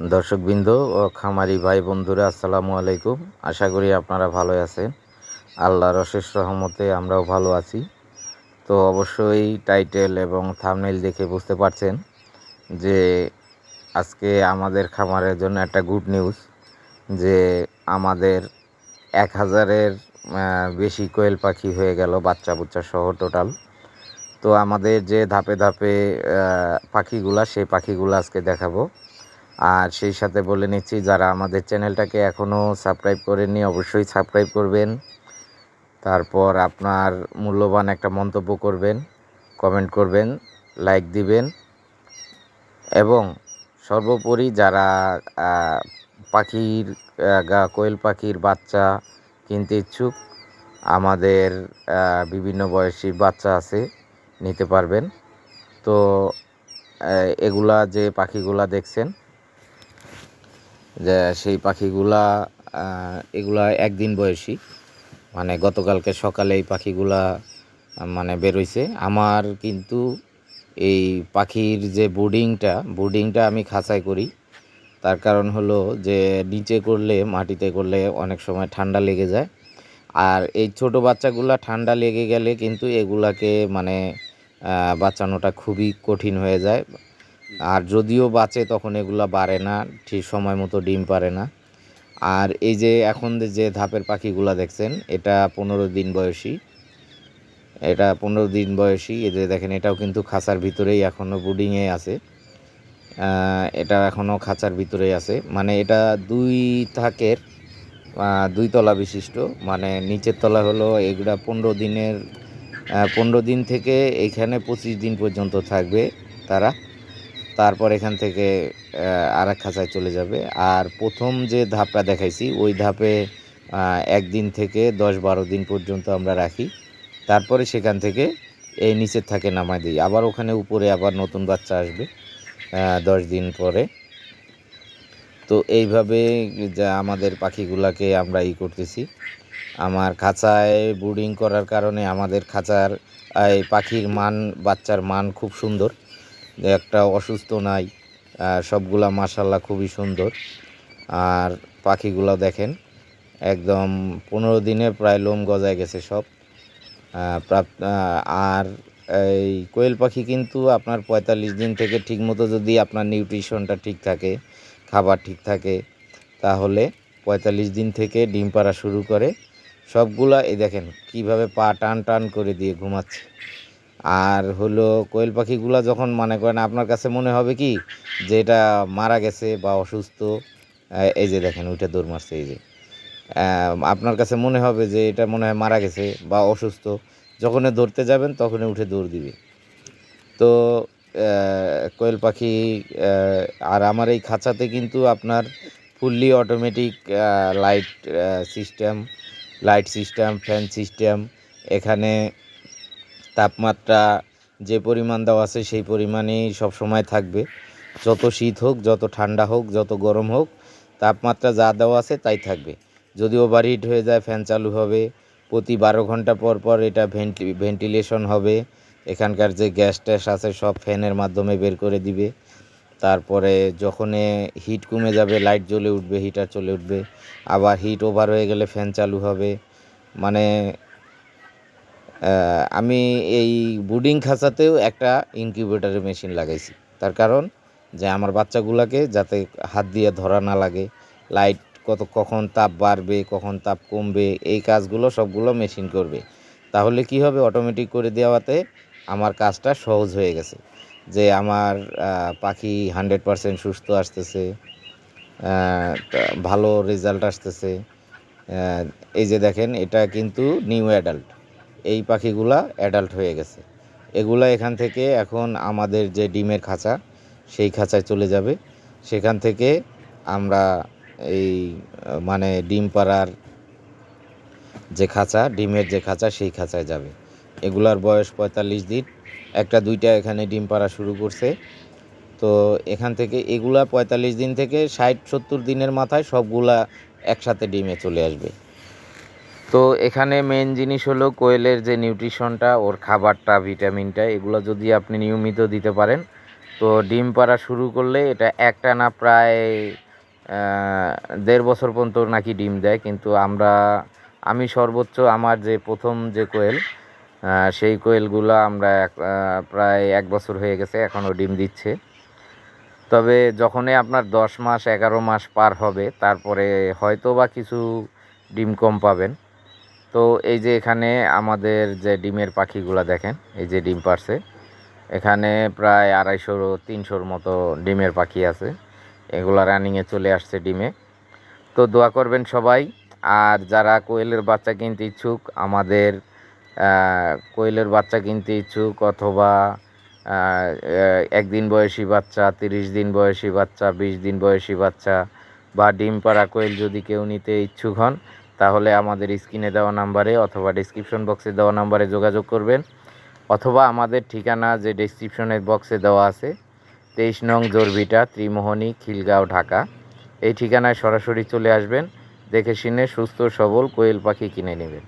দর্শকবৃন্দ ও খামারি ভাই বন্ধুরা, আসসালামু আলাইকুম। আশা করি আপনারা ভালো আছেন। আল্লাহর অশেষ রহমতে আমরাও ভালো আছি। তো অবশ্যই টাইটেল এবং থামনেল দেখে বুঝতে পারছেন যে আজকে আমাদের খামারের জন্য একটা গুড নিউজ যে আমাদের এক হাজারের বেশি কোয়েল পাখি হয়ে গেল বাচ্চা বুচ্চা সহ টোটাল। তো আমাদের যে ধাপে ধাপে পাখিগুলা, সেই পাখিগুলো আজকে দেখাবো। আর সেই সাথে বলে নিচ্ছি, যারা আমাদের চ্যানেলটাকে এখনও সাবস্ক্রাইব করেননি, অবশ্যই সাবস্ক্রাইব করবেন। তারপর আপনার মূল্যবান একটা মন্তব্য করবেন, কমেন্ট করবেন, লাইক দিবেন। এবং সর্বোপরি যারা পাখির কোয়েল পাখির বাচ্চা কিনতে ইচ্ছুক, আমাদের বিভিন্ন বয়সী বাচ্চা আছে, নিতে পারবেন। তো এগুলা যে পাখিগুলা দেখছেন যে সেই পাখিগুলা এগুলা একদিন বয়সী। মানে গতকালকে সকালে এই পাখিগুলা মানে বেরোইছে। আমার কিন্তু এই পাখির যে বোর্ডিংটা বোর্ডিংটা আমি খাঁচাই করি। তার কারণ হলো যে নিচে করলে, মাটিতে করলে অনেক সময় ঠান্ডা লেগে যায়। আর এই ছোট বাচ্চাগুলা ঠান্ডা লেগে গেলে কিন্তু এগুলাকে মানে বাঁচানোটা খুবই কঠিন হয়ে যায়। আর যদিও বাঁচে তখন এগুলা বাড়ে না, ঠিক সময় মতো ডিম পারে না। আর এই যে এখন যে ধাপের পাখিগুলো দেখছেন, এটা পনেরো দিন বয়সী। এটা পনেরো দিন বয়সী। এই যে দেখেন, এটাও কিন্তু খাঁচার ভিতরেই এখনও বুডিংয়ে আছে। এটা এখনও খাঁচার ভিতরেই আছে। মানে এটা দুই থাকের দুই তলা বিশিষ্ট। মানে নিচের তলা হলো এগুলা পনেরো দিনের পনেরো দিন থেকে এখানে পঁচিশ দিন পর্যন্ত থাকবে তারা। তারপর এখান থেকে আর এক খাঁচায় চলে যাবে। আর প্রথম যে ধাপটা দেখাইছি, ওই ধাপে একদিন থেকে দশ বারো দিন পর্যন্ত আমরা রাখি। তারপরে সেখান থেকে এই নিচের থাকে নামাই দিই। আবার ওখানে উপরে আবার নতুন বাচ্চা আসবে দশ দিন পরে। তো এইভাবে যা আমাদের পাখিগুলাকে আমরা ই করতেছি। আমার খাঁচায় ব্রুডিং করার কারণে আমাদের খাঁচার এই পাখির মান, বাচ্চার মান খুব সুন্দর। একটা অসুস্থ নাই সবগুলা মাসাল্লাহ খুবই সুন্দর। আর পাখিগুলো দেখেন, একদম পনেরো দিনে প্রায় লোম গজায় গেছে সব। আর এই কোয়েল পাখি কিন্তু আপনার পঁয়তাল্লিশ দিন থেকে ঠিকমতো যদি আপনার নিউট্রিশনটা ঠিক থাকে, খাবার ঠিক থাকে, তাহলে পঁয়তাল্লিশ দিন থেকে ডিম পাড়া শুরু করে সবগুলা, এই দেখেন কীভাবে পা টান টান করে দিয়ে ঘুমাচ্ছে। আর হলো কোয়েল পাখিগুলা যখন মনে করেন আপনার কাছে মনে হবে কি যে এটা মারা গেছে বা অসুস্থ এই যে দেখেন ওইটা দৌড় মারছে, এই যে। আপনার কাছে মনে হবে যে এটা মনে হয় মারা গেছে বা অসুস্থ, যখন ধরতে যাবেন তখনই উঠে দৌড় দিবে। তো কোয়েল পাখি আর আমার এই খাঁচাতে কিন্তু আপনার fully automatic light system light system, fan system, এখানে তাপমাত্রা যে পরিমাণ দেওয়া আছে সেই পরিমাণেই সব সময় থাকবে। যত শীত হোক, যত ঠান্ডা হোক, যত গরম হোক, তাপমাত্রা যা দেওয়া আছে তাই থাকবে। যদি ওভার হিট হয়ে যায় ফ্যান চালু হবে, প্রতি বারো ঘণ্টা পর পর এটা ভেন্টি ভেন্টিলেশন হবে, এখানকার যে গ্যাস ট্যাস আছে সব ফ্যানের মাধ্যমে বের করে দিবে। তারপরে যখন হিট কমে যাবে লাইট জ্বলে উঠবে হিটার চলে উঠবে, আবার হিট ওভার হয়ে গেলে ফ্যান চালু হবে। মানে আমি এই বুডিং খাঁচাতেও একটা ইনকিউবেটরের মেশিন লাগাইছি। তার কারণ যে আমার বাচ্চাগুলোকে যাতে হাত দিয়ে ধরা না লাগে লাইট কত, কখন তাপ বাড়বে, কখন তাপ কমবে, এই কাজগুলো সবগুলো মেশিন করবে। তাহলে কি হবে? অটোমেটিক করে দেওয়াতে আমার কাজটা সহজ হয়ে গেছে। যে আমার পাখি হান্ড্রেড পারসেন্ট সুস্থ আসতেছে ভালো রেজাল্ট আসতেছে এই যে দেখেন, এটা কিন্তু নিউ অ্যাডাল্ট এই পাখিগুলা অ্যাডাল্ট হয়ে গেছে। এগুলা এখান থেকে এখন আমাদের যে ডিমের খাঁচা, সেই খাঁচায় চলে যাবে। সেখান থেকে আমরা এই মানে ডিম পাড়ার যে খাঁচা, ডিমের যে খাঁচা, সেই খাঁচায় যাবে। এগুলার বয়স পঁয়তাল্লিশ দিন। একটা, দুইটা এখানে ডিম পাড়া শুরু করছে। তো এখান থেকে এগুলা পঁয়তাল্লিশ দিন থেকে ষাট, সত্তর দিনের মাথায় সবগুলা একসাথে ডিমে চলে আসবে। তো এখানে মেন জিনিস হলো কোয়েলের যে নিউট্রিশনটা ওর খাবারটা ভিটামিনটা এগুলো যদি আপনি নিয়মিত দিতে পারেন, তো ডিম পাড়া শুরু করলে এটা একটা না প্রায় দেড় বছর পর্যন্ত নাকি ডিম দেয়, কিন্তু আমরা, আমি সর্বোচ্চ আমার যে প্রথম যে কোয়েল সেই কোয়েলগুলো আমরা প্রায় এক বছর হয়ে গেছে, এখনও ডিম দিচ্ছে। তবে যখনই আপনার দশ মাস, এগারো মাস পার হবে, তারপরে হয়তো বা কিছু ডিম কম পাবেন। তো এই যে এখানে আমাদের যে ডিমের পাখিগুলো দেখেন, এই যে ডিম পারছে, এখানে প্রায় আড়াইশো তিনশোর মতো ডিমের পাখি আছে। এগুলো রানিংয়ে চলে আসছে ডিমে। তো দোয়া করবেন সবাই, আর যারা কোয়েলের বাচ্চা কিনতে ইচ্ছুক, আমাদের কোয়েলের বাচ্চা কিনতে ইচ্ছুক, অথবা একদিন বয়সী বাচ্চা, তিরিশ দিন বয়সী বাচ্চা, বিশ দিন বয়সী বাচ্চা, বা ডিম পাড়া কোয়েল যদি কেউ নিতে ইচ্ছুক হন তাহলে আমাদের স্ক্রিনে দেওয়া নাম্বারে অথবা ডিসক্রিপশন বক্সে দেওয়া নাম্বারে যোগাযোগ করবেন। অথবা আমাদের ঠিকানা যে ডিসক্রিপশনের বক্সে দেওয়া আছে, তেইশ নং জোরবিটা, ত্রিমোহনী, খিলগাঁও, ঢাকা। এই ঠিকানায় সরাসরি চলে আসবেন, দেখে শুনে সুস্থ সবল কোয়েল পাখি কিনে নেবেন।